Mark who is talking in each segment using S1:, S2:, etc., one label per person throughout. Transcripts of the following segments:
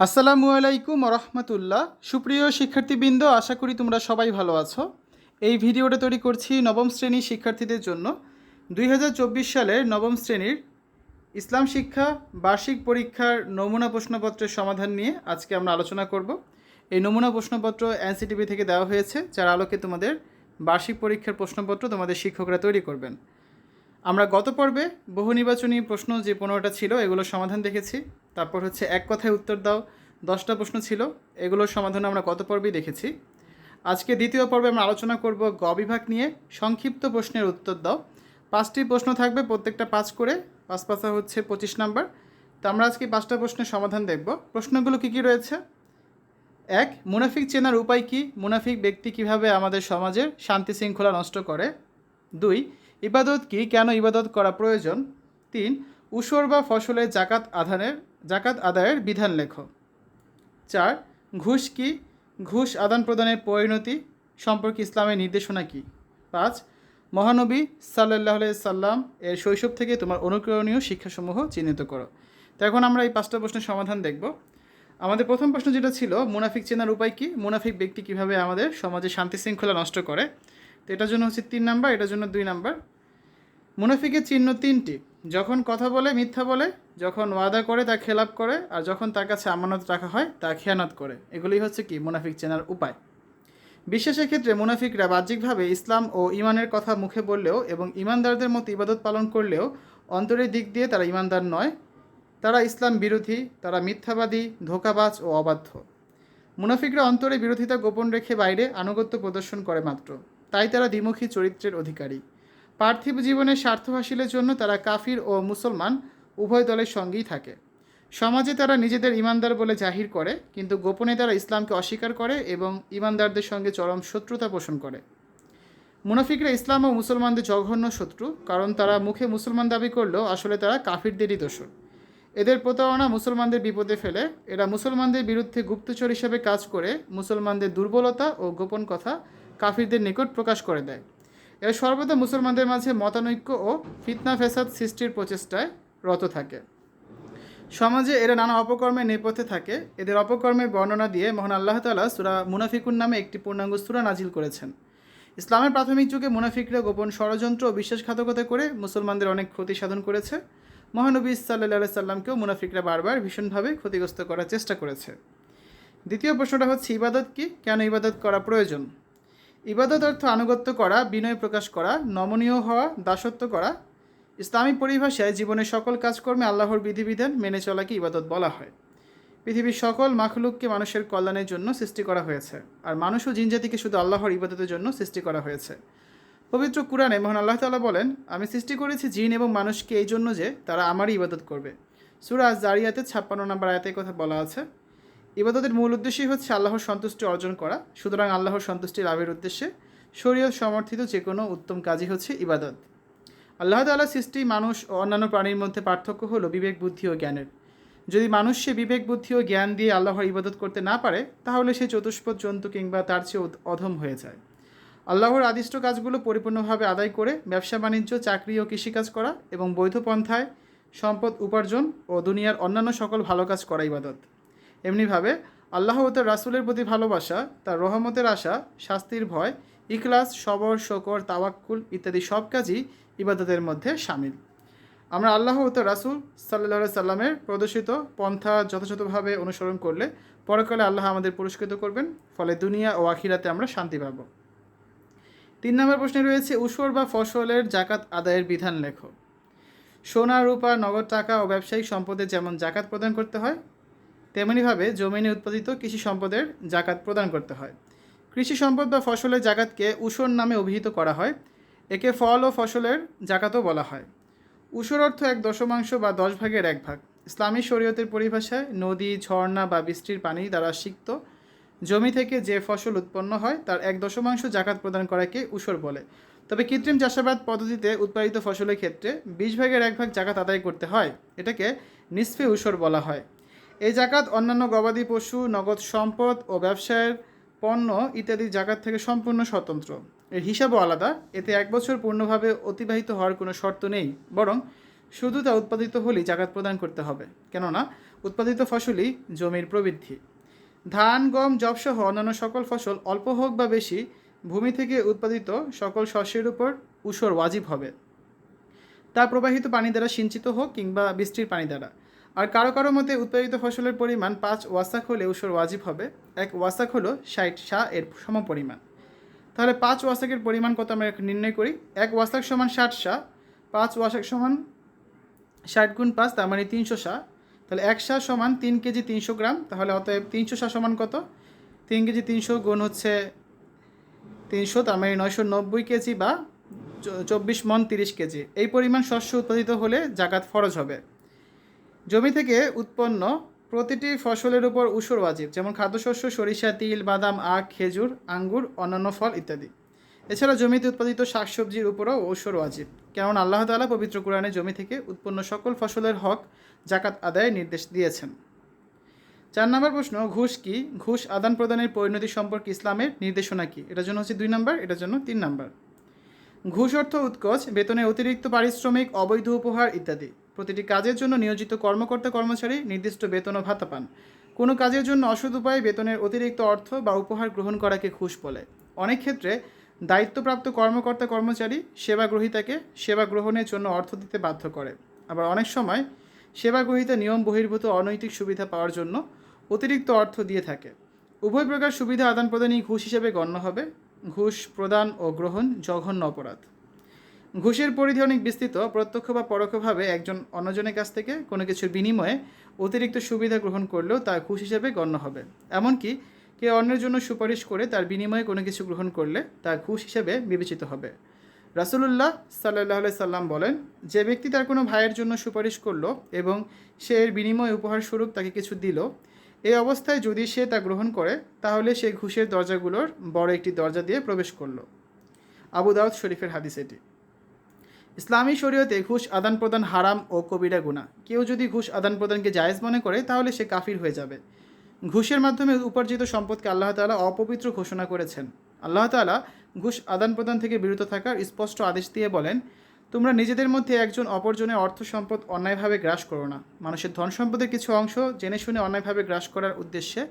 S1: আসসালামু আলাইকুম রহমতুল্লাহ সুপ্রিয় শিক্ষার্থীবৃন্দ, আশা করি তোমরা সবাই ভালো আছো। এই ভিডিওটা তৈরি করছি নবম শ্রেণির শিক্ষার্থীদের জন্য। দুই হাজার চব্বিশ সালের নবম শ্রেণির ইসলাম শিক্ষা বার্ষিক পরীক্ষার নমুনা প্রশ্নপত্রের সমাধান নিয়ে আজকে আমরা আলোচনা করব। এই নমুনা প্রশ্নপত্র এনসিটিভি থেকে দেওয়া হয়েছে, যার আলোকে তোমাদের বার্ষিক পরীক্ষার প্রশ্নপত্র তোমাদের শিক্ষকরা তৈরি করবেন। আমরা গত পর্বে বহু নির্বাচনী প্রশ্ন যে পনেরোটা ছিল, এগুলোর সমাধান দেখেছি। তারপর হচ্ছে এক কথায় উত্তর দাও, দশটা প্রশ্ন ছিল, এগুলোর সমাধান আমরা গত পর্বেই দেখেছি। আজকে দ্বিতীয় পর্বে আমরা আলোচনা করব গ বিভাগ নিয়ে, সংক্ষিপ্ত প্রশ্নের উত্তর দাও। পাঁচটি প্রশ্ন থাকবে প্রত্যেকটা পাঁচ করে, পাঁচ পাঁচা হচ্ছে পঁচিশ নাম্বার। তো আমরা আজকে পাঁচটা প্রশ্নের সমাধান দেখব। প্রশ্নগুলো কী কী রয়েছে? এক, মুনাফিক চেনার উপায় কী? মুনাফিক ব্যক্তি কীভাবে আমাদের সমাজের শান্তি শৃঙ্খলা নষ্ট করে? দুই ইবাদত কি কেন ইবাদত করা প্রয়োজন? তিন, উসর বা ফসলের জাকাত আধানের জাকাত আদায়ের বিধান লেখ। চার, ঘুষ কি? ঘুষ আদান প্রদানের পরিণতি সম্পর্কে ইসলামের নির্দেশনা কি? পাঁচ, মহানবী সাল্লাহ সাল্লাম এর শৈশব থেকে তোমার অনুকরণীয় শিক্ষাসমূহ চিহ্নিত করো। তো এখন আমরা এই পাঁচটা প্রশ্নের সমাধান দেখব। আমাদের প্রথম প্রশ্ন যেটা ছিল, মুনাফিক চেনার উপায় কি? মুনাফিক ব্যক্তি কীভাবে আমাদের সমাজে শান্তি শৃঙ্খলা নষ্ট করে? তো এটার জন্য হচ্ছে তিন নাম্বার, এটার জন্য দুই নাম্বার। মুনাফিকের চিহ্ন তিনটি। যখন কথা বলে, মিথ্যা বলে, যখন ওয়াদা করে, তা খেলাপ করে, আর যখন তার কাছে আমানত রাখা হয়, তা খেয়ানত করে। এগুলি হচ্ছে কি মুনাফিক চেনার উপায়। বিশ্বাসের ক্ষেত্রে মুনাফিকরা বাহ্যিকভাবে ইসলাম ও ইমানের কথা মুখে বললেও এবং ইমানদারদের মতো ইবাদত পালন করলেও অন্তরের দিক দিয়ে তারা ইমানদার নয়। তারা ইসলাম বিরোধী, তারা মিথ্যাবাদী, ধোকাবাজ ও অবাধ্য। মুনাফিকরা অন্তরে বিরোধিতা গোপন রেখে বাইরে আনুগত্য প্রদর্শন করে মাত্র। তাই তারা দ্বিমুখী চরিত্রের অধিকারী। পার্থিব জীবনের স্বার্থ হাসিলের জন্য তারা কাফির ও মুসলমান উভয় দলের সঙ্গেই থাকে। সমাজে তারা নিজেদের ইমানদার বলে জাহির করে, কিন্তু গোপনে তারা ইসলামকে অস্বীকার করে এবং ইমানদারদের সঙ্গে চরম শত্রুতা পোষণ করে। মুনাফিকরা ইসলাম ও মুসলমানদের জঘন্য শত্রু, কারণ তারা মুখে মুসলমান দাবি করলেও আসলে তারা কাফিরদেরই দোষর। এদের প্রতারণা মুসলমানদের বিপদে ফেলে। এরা মুসলমানদের বিরুদ্ধে গুপ্তচর হিসেবে কাজ করে, মুসলমানদের দুর্বলতা ও গোপন কথা কাফিরদের নিকট প্রকাশ করে দেয়। এরা সর্বদা মুসলমানদের মাঝে মতানৈক্য ও ফিতনা ফেসাদ সৃষ্টির প্রচেষ্টায় রত থাকে। সমাজে এরা নানা অপকর্মে নেপথ্যে থাকে। এদের অপকর্মের বর্ণনা দিয়ে মহান আল্লাহ তালা সুরা মুনাফিকুন নামে একটি পূর্ণাঙ্গ সুরা নাজিল করেছেন। ইসলামের প্রাথমিক যুগে মুনাফিকরা গোপন ষড়যন্ত্র ও বিশ্বাসঘাতকতা করে মুসলমানদের অনেক ক্ষতি সাধন করেছে। মহানবী সাল্লাহ সাল্লামকেও মুনাফিকরা বারবার ভীষণভাবে ক্ষতিগ্রস্ত করার চেষ্টা করেছে। দ্বিতীয় প্রশ্নটা হচ্ছে, ইবাদত কি? কেন ইবাদত করা প্রয়োজন? ইবাদত অর্থ আনুগত্য করা, বিনয় প্রকাশ করা, নমনীয় হওয়া, দাসত্ব করা। ইসলামিক পরিভাষায় জীবনের সকল কাজকর্মে আল্লাহর বিধিবিধান মেনে চলাকে ইবাদত বলা হয়। পৃথিবীর সকল মাখলুককে মানুষের কল্যাণের জন্য সৃষ্টি করা হয়েছে, আর মানুষ ও জিনজাতিকে শুধু আল্লাহর ইবাদতের জন্য সৃষ্টি করা হয়েছে। পবিত্র কুরআনে মহান আল্লাহ তাআলা বলেন, আমি সৃষ্টি করেছি জিন এবং মানুষকে এই জন্য যে তারা আমারই ইবাদত করবে। সুরা জারিয়াতে ছাপ্পান্ন নম্বর আয়াতে কথা বলা আছে। ইবাদতের মূল উদ্দেশ্যই হচ্ছে আল্লাহর সন্তুষ্টি অর্জন করা। সুতরাং আল্লাহর সন্তুষ্টি লাভের উদ্দেশ্যে শরীয়ত সমর্থিত যে কোনো উত্তম কাজই হচ্ছে ইবাদত। আল্লাহ তাল্লাহ সৃষ্টি মানুষ ও অন্যান্য প্রাণীর মধ্যে পার্থক্য হলো বিবেক, বুদ্ধি ও জ্ঞানের। যদি মানুষ সে বিবেক, বুদ্ধি ও জ্ঞান দিয়ে আল্লাহর ইবাদত করতে না পারে, তাহলে সে চতুষ্পদ জন্তু কিংবা তার চেয়ে অধ- অধম হয়ে যায়। আল্লাহর আদিষ্ট কাজগুলো পরিপূর্ণভাবে আদায় করে ব্যবসা, বাণিজ্য, চাকরি ও কৃষিকাজ করা এবং বৈধ পন্থায় সম্পদ উপার্জন ও দুনিয়ার অন্যান্য সকল ভালো কাজ করা ইবাদত। এমনিভাবে আল্লাহ ও তার রাসুলের প্রতি ভালোবাসা, তার রহমতের আশা, শাস্তির ভয়, ইখলাস, সবর, শকর, তাওয়াক্কুল ইত্যাদি সব কাজই ইবাদতের মধ্যে সামিল। আমরা আল্লাহ ও তার রাসুল সাল্লাহ সাল্লামের প্রদর্শিত পন্থা যথাযথভাবে অনুসরণ করলে পরকালে আল্লাহ আমাদের পুরস্কৃত করবেন, ফলে দুনিয়া ও আখিরাতে আমরা শান্তি পাব। তিন নম্বর প্রশ্নে রয়েছে, উসর বা ফসলের জাকাত আদায়ের বিধান লেখো। সোনা, রূপা, নগদ টাকা ও ব্যবসায়িক সম্পদে যেমন জাকাত প্রদান করতে হয় তেমনিভাবে জমিনে উৎপাদিত কৃষি সম্পদের জাকাত প্রদান করতে হয়। কৃষি সম্পদ বা ফসলের জাকাতকে উসর নামে অভিহিত করা হয়। একে ফল ও ফসলের জাকাতও বলা হয়। উসর অর্থ এক দশমাংশ বা দশ ভাগের এক ভাগ। ইসলামী শরীয়তের পরিভাষায় নদী, ঝর্ণা বা বৃষ্টির পানি দ্বারা সিক্ত। জমি থেকে যে ফসল উৎপন্ন হয়, তার এক দশমাংশ জাকাত প্রদান করাকে উসর বলে। তবে কৃত্রিম চাষাবাদ পদ্ধতিতে উৎপাদিত ফসলের ক্ষেত্রে বিশ ভাগের এক ভাগ জাকাত আদায় করতে হয়। এটাকে নিসফে উসর বলা হয়। এই জাকাত অন্যান্য গবাদি পশু, নগদ সম্পদ ও ব্যবসায়ের পণ্য ইত্যাদি জাকাত থেকে সম্পূর্ণ স্বতন্ত্র। এর হিসাবও আলাদা। এতে এক বছর পূর্ণভাবে অতিবাহিত হওয়ার কোনো শর্ত নেই। বরং শুধু তা উৎপাদিত হলেই জাকাত প্রদান করতে হবে। কেননা, উৎপাদিত ফসলই জমির প্রবৃদ্ধি। ধান, গম, যবসহ অন্যান্য সকল ফসল অল্প হোক বা বেশি, ভূমি থেকে উৎপাদিত সকল শস্যের উপর উসর ওয়াজিব হবে। তা প্রবাহিত পানি দ্বারা সিঞ্চিত হোক কিংবা বৃষ্টির পানি দ্বারা। আর কারও কারও মতে উৎপাদিত ফসলের পরিমাণ পাঁচ ওয়াসাক হলে উসর ওয়াজিব হবে। এক ওয়াসাক হলো ষাট শাহ এর সম পরিমাণ তাহলে পাঁচ ওয়াসাকের পরিমাণ কত আমরা নির্ণয় করি? এক ওয়াসাক সমান ষাট শাহ পাঁচ ওয়াসাক সমান ষাট গুণ পাঁচ, তার মানে তিনশো শাহ তাহলে এক শাহ সমান তিন কেজি তিনশো গ্রাম, তাহলে অতএব তিনশো শাহ সমান কত? তিন কেজি তিনশো গুণ হচ্ছে তিনশো, তার মানে নয়শো নব্বই কেজি বা চব্বিশ মন তিরিশ কেজি। এই পরিমাণ শস্য উৎপাদিত হলে জাকাত ফরজ হবে। জমি থেকে উৎপন্ন প্রতিটি ফসলের উপর উসর ওয়াজিব, যেমন খাদ্যশস্য, সরিষা, তিল, বাদাম, আখ, খেজুর, আঙ্গুর, অন্যান্য ফল ইত্যাদি। এছাড়া জমিতে উৎপাদিত শাকসবজির উপরও ঔষর ওয়াজিব। কেমন আল্লাহ তাআলা পবিত্র কোরআনে জমি থেকে উৎপন্ন সকল ফসলের হক জাকাত আদায়ের নির্দেশ দিয়েছেন। চার নম্বর প্রশ্ন, ঘুষ কি? ঘুষ আদান প্রদানের পরিণতি সম্পর্কে ইসলামের নির্দেশনা কি? এটার জন্য হচ্ছে দুই নম্বর, এটার জন্য তিন নম্বর। ঘুষ অর্থ উৎকোচ, বেতনে অতিরিক্ত পারিশ্রমিক, অবৈধ উপহার ইত্যাদি। প্রতিটি কাজের জন্য নিয়োজিত কর্মকর্তা কর্মচারী নির্দিষ্ট বেতন ও ভাতা পান। কোনো কাজের জন্য অসৎ উপায়ে বেতনের অতিরিক্ত অর্থ বা উপহার গ্রহণ করাকে ঘুষ বলে। অনেক ক্ষেত্রে দায়িত্বপ্রাপ্ত কর্মকর্তা কর্মচারী সেবা গ্রহীতাকে সেবা গ্রহণের জন্য অর্থ দিতে বাধ্য করে। আবার অনেক সময় সেবা গ্রহীতা নিয়ম বহির্ভূত অনৈতিক সুবিধা পাওয়ার জন্য অতিরিক্ত অর্থ দিয়ে থাকে। উভয় প্রকার সুবিধা আদান প্রদানই ঘুষ হিসেবে গণ্য হবে। ঘুষ প্রদান ও গ্রহণ জঘন্য অপরাধ। ঘুষের পরিধি অনেক বিস্তৃত, প্রত্যক্ষ বা পরোক্ষভাবে একজন অন্যজনের কাছ থেকে কোনো কিছুর বিনিময়ে অতিরিক্ত সুবিধা গ্রহণ করলেও তা ঘুষ হিসেবে গণ্য হবে। এমনকি কেউ অন্যের জন্য সুপারিশ করে তার বিনিময়ে কোনো কিছু গ্রহণ করলে তা ঘুষ হিসেবে বিবেচিত হবে। রাসুলুল্লাহ সাল্লাহ সাল্লাম বলেন, যে ব্যক্তি তার কোনো ভাইয়ের জন্য সুপারিশ করল এবং সে এর বিনিময়ে উপহার স্বরূপ তাকে কিছু দিল এই অবস্থায় যদি সে তা গ্রহণ করে, তাহলে সে ঘুষের দরজাগুলোর বড় একটি দরজা দিয়ে প্রবেশ করল। আবু দাউদ শরীফের হাদিস এটি। ইসলামী শরীয়তে ঘুষ আদান প্রদান হারাম ও কবিরা গুণা কেউ যদি ঘুষ আদান প্রদানকে জায়েজ মনে করে, তাহলে সে কাফির হয়ে যাবে। ঘুষের মাধ্যমে উপার্জিত সম্পদকে আল্লাহ তালা অপবিত্র ঘোষণা করেছেন। আল্লাহ তাআলা ঘুষ আদান প্রদান থেকে বিরত থাকার স্পষ্ট আদেশ দিয়ে বলেন, তোমরা নিজেদের মধ্যে একজন অপরজনের অর্থ সম্পদ অন্যায়ভাবে গ্রাস করো না। মানুষের ধন সম্পদের কিছু অংশ জেনে শুনে অন্যায়ভাবে গ্রাস করার উদ্দেশ্যে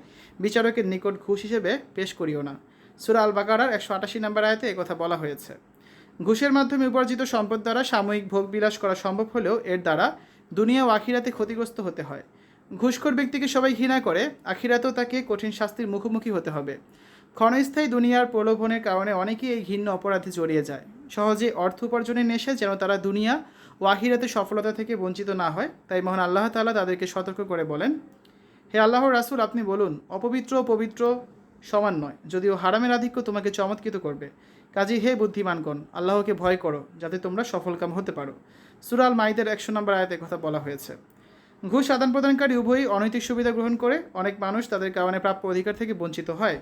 S1: বিচারকের নিকট ঘুষ হিসেবে পেশ করিও না। সুরা আল বাকারার একশো আটাশি নম্বর আয়তে একথা বলা হয়েছে। ঘুষের মাধ্যমে উপার্জিত সম্পদ দ্বারা সাময়িক ভোগ বিলাস করা সম্ভব হলেও এর দ্বারা দুনিয়া ও আখিরাতে ক্ষতিগ্রস্ত হতে হয়। ঘুষখোর ব্যক্তিকে সবাই ঘৃণা করে, আখিরাতেও তাকে কঠিন শাস্তির মুখোমুখি হতে হবে। ক্ষণস্থায়ী দুনিয়ার প্রলোভনের কারণে অনেকেই এই ঘৃণ্য অপরাধে জড়িয়ে যায়। সহজে অর্থ উপার্জনের নেশে যেন তারা দুনিয়া ও আখিরাতে সফলতা থেকে বঞ্চিত না হয়, তাই মহান আল্লাহ তাআলা তাদেরকে সতর্ক করে বলেন, হে আল্লাহর রাসূল, আপনি বলুন, অপবিত্র পবিত্র সমান নয়। যদিও হারামের আধিক্য তোমাকে চমৎকৃত করবে। কাজী হে বুদ্ধিমানগণ, আল্লাহকে ভয় করো, যাতে তোমরা সফলকাম হতে পারো। সুরাল মাইদের একশো নম্বর আয়াতে কথা বলা হয়েছে। ঘুষ আদান প্রদানকারী উভয়ই অনৈতিক সুবিধা গ্রহণ করে, অনেক মানুষ তাদের কারণে প্রাপ্য অধিকার থেকে বঞ্চিত হয়।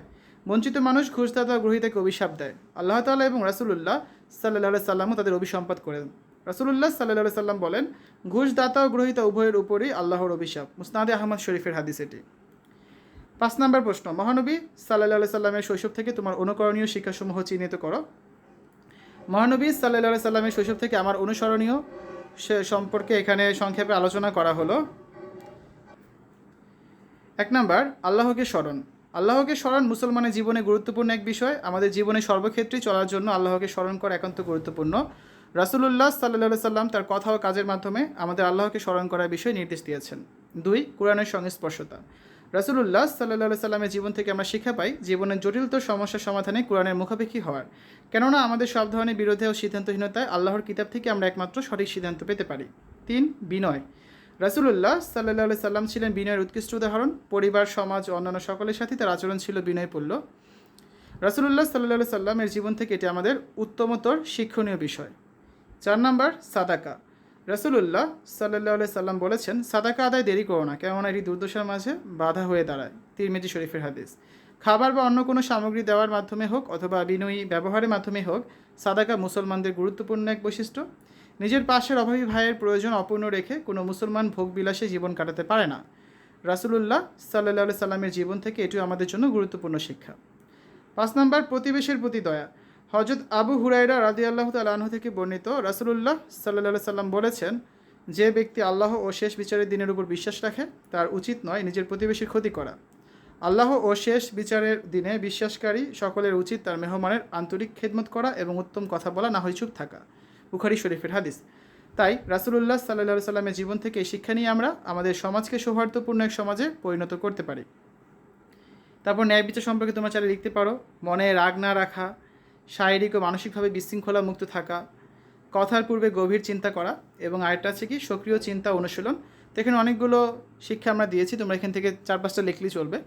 S1: বঞ্চিত মানুষ ঘুষদাতা গ্রহীতাকে অভিশাপ দেয়। আল্লাহ তাআলা এবং রাসুলুল্লাহ সাল্লাহ সাল্লামও তাদের অভিসম্পাদ করেন। রাসুলুল্লাহ সাল্লাহ সাল্লাম বলেন ঘুষদাতা ও গ্রহীতা উভয়ের উপরই আল্লাহর অভিশাপ। মুসনাদে আহমদ শরীফের হাদিস এটি। পাঁচ নম্বর প্রশ্ন, মহানবী সাল্লাহ সাল্লামের শৈশব থেকে তোমার অনুকরণীয় শিক্ষাসমূহ চিহ্নিত করো। মহানবী সাল্লাহ সাল্লামের শৈশব থেকে আমার অনুসরণীয় সে সম্পর্কে এখানে সংক্ষেপে আলোচনা করা হলো। এক নম্বর, আল্লাহকে স্মরণ। আল্লাহকে স্মরণ মুসলমানের জীবনে গুরুত্বপূর্ণ এক বিষয়। আমাদের জীবনে সর্বক্ষেত্রেই চলার জন্য আল্লাহকে স্মরণ করা একান্ত গুরুত্বপূর্ণ। রাসুলুল্লাহ সাল্লাহ সাল্লাম তার কথা ও কাজের মাধ্যমে আমাদের আল্লাহকে স্মরণ করার বিষয়ে নির্দেশ দিয়েছেন। দুই, কোরআনের সংস্পর্শতা। রাসুলুল্লাহ সাল্লাহ সাল্লামের জীবন থেকে আমরা শিক্ষা পাই, জীবনের জটিলতর সমস্যার সমাধানে কোরআনের মুখাপেক্ষী হওয়ার। কেননা আমাদের সব ধরনের বিরোধে ও সিদ্ধান্তহীনতায় আল্লাহর কিতাব থেকে আমরা একমাত্র সঠিক সিদ্ধান্ত পেতে পারি। তিন, বিনয়। রাসুলুল্লাহ সাল্লাহ সাল্লাম ছিলেন বিনয়ের উৎকৃষ্ট উদাহরণ। পরিবার, সমাজ অন্যান্য সকলের সাথে তার আচরণ ছিল বিনয় বিনয়পূর্ণ রাসুলুল্লাহ সাল্লাহ সাল্লামের জীবন থেকে এটি আমাদের উত্তমতর শিক্ষণীয় বিষয়। চার নাম্বার, সাদাকা। রাসুলুল্লাহ সাল্লাহ সাল্লাম বলেছেন, সাদাকা আদায় দেরি করো না, কেননা এটি দুর্দশার মাঝে বাধা হয়ে দাঁড়ায়। তিরমিজি শরীফের হাদিস। খাবার বা অন্য কোনো সামগ্রী দেওয়ার মাধ্যমে হোক অথবা বিনয়ী ব্যবহারের মাধ্যমে হোক, সাদাকা মুসলমানদের গুরুত্বপূর্ণ এক বৈশিষ্ট্য। নিজের পাশের অভাবী ভাইয়ের প্রয়োজন অপূর্ণ রেখে কোনো মুসলমান ভোগ বিলাসে জীবন কাটাতে পারে না। রাসুলুল্লাহ সাল্লাহ সাল্লামের জীবন থেকে এটিও আমাদের জন্য গুরুত্বপূর্ণ শিক্ষা। পাঁচ নম্বর, প্রতিবেশের প্রতি দয়া। হজরত আবু হুরাইরা রাজি আল্লাহ তালাহ থেকে বর্ণিত রাসুলুল্লাহ সাল্লাহ সাল্লাম বলেছেন, যে ব্যক্তি আল্লাহ ও শেষ বিচারের দিনের উপর বিশ্বাস রাখে, তার উচিত নয় নিজের প্রতিবেশীর ক্ষতি করা। আল্লাহ ও শেষ বিচারের দিনে বিশ্বাসকারী সকলের উচিত তার মেহমানের আন্তরিক খেদমত করা এবং উত্তম কথা বলা, না হয় চুপ থাকা। বুখারি শরীফের হাদিস। তাই রাসুলুল্লাহ সাল্লা সাল্লামের জীবন থেকে এই শিক্ষা নিয়ে আমরা আমাদের সমাজকে সৌহার্দ্যপূর্ণ এক সমাজে পরিণত করতে পারি। তারপর ন্যায় বিচার সম্পর্কে তোমার চাইলে লিখতে পারো, মনে রাগ না রাখা শারীরিক ও মানসিকভাবে বিশৃঙ্খলা মুক্ত থাকা, কথার পূর্বে গভীর চিন্তা করা এবং আরেকটা আছে কি, সক্রিয় চিন্তা অনুশীলন। তো এখানে অনেকগুলো শিক্ষা আমরা দিয়েছি, তোমরা এখান থেকে চার পাঁচটা লিখলেই চলবে।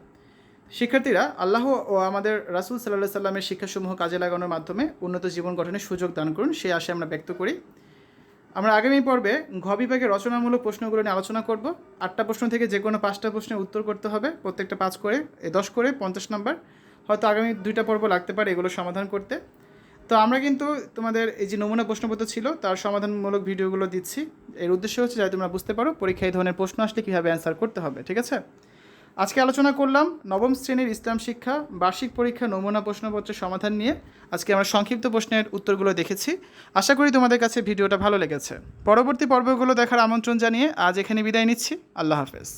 S1: শিক্ষার্থীরা, আল্লাহ ও আমাদের রাসুল সাল্লাহ সাল্লামের শিক্ষাসমূহ কাজে লাগানোর মাধ্যমে উন্নত জীবন গঠনের সুযোগ দান করুন, সেই আশায় আমরা ব্যক্ত করি। আমরা আগামী পর্বে ঘ বিভাগের রচনামূলক প্রশ্নগুলো নিয়ে আলোচনা করব। আটটা প্রশ্ন থেকে যে কোনো পাঁচটা প্রশ্নের উত্তর করতে হবে, প্রত্যেকটা পাঁচ করে দশ করে, পঞ্চাশ নাম্বার। হয়তো আগামী দুইটা পর্ব লাগতে পারে এগুলো সমাধান করতে। তো আমরা কিন্তু তোমাদের এই যে নমুনা প্রশ্নপত্র ছিল, তার সমাধানমূলক ভিডিওগুলো দিচ্ছি। এর উদ্দেশ্য হচ্ছে যাতে তোমরা বুঝতে পারো পরীক্ষায় এই ধরনের প্রশ্ন আসলে কীভাবে অ্যান্সার করতে হবে, ঠিক আছে? আজকে আলোচনা করলাম নবম শ্রেণির ইসলাম শিক্ষা, বার্ষিক পরীক্ষা, নমুনা প্রশ্নপত্রের সমাধান নিয়ে। আজকে আমরা সংক্ষিপ্ত প্রশ্নের উত্তরগুলো দেখেছি। আশা করি তোমাদের কাছে ভিডিওটা ভালো লেগেছে। পরবর্তী পর্বগুলো দেখার আমন্ত্রণ জানিয়ে আজ এখানে বিদায় নিচ্ছি। আল্লাহ হাফেজ।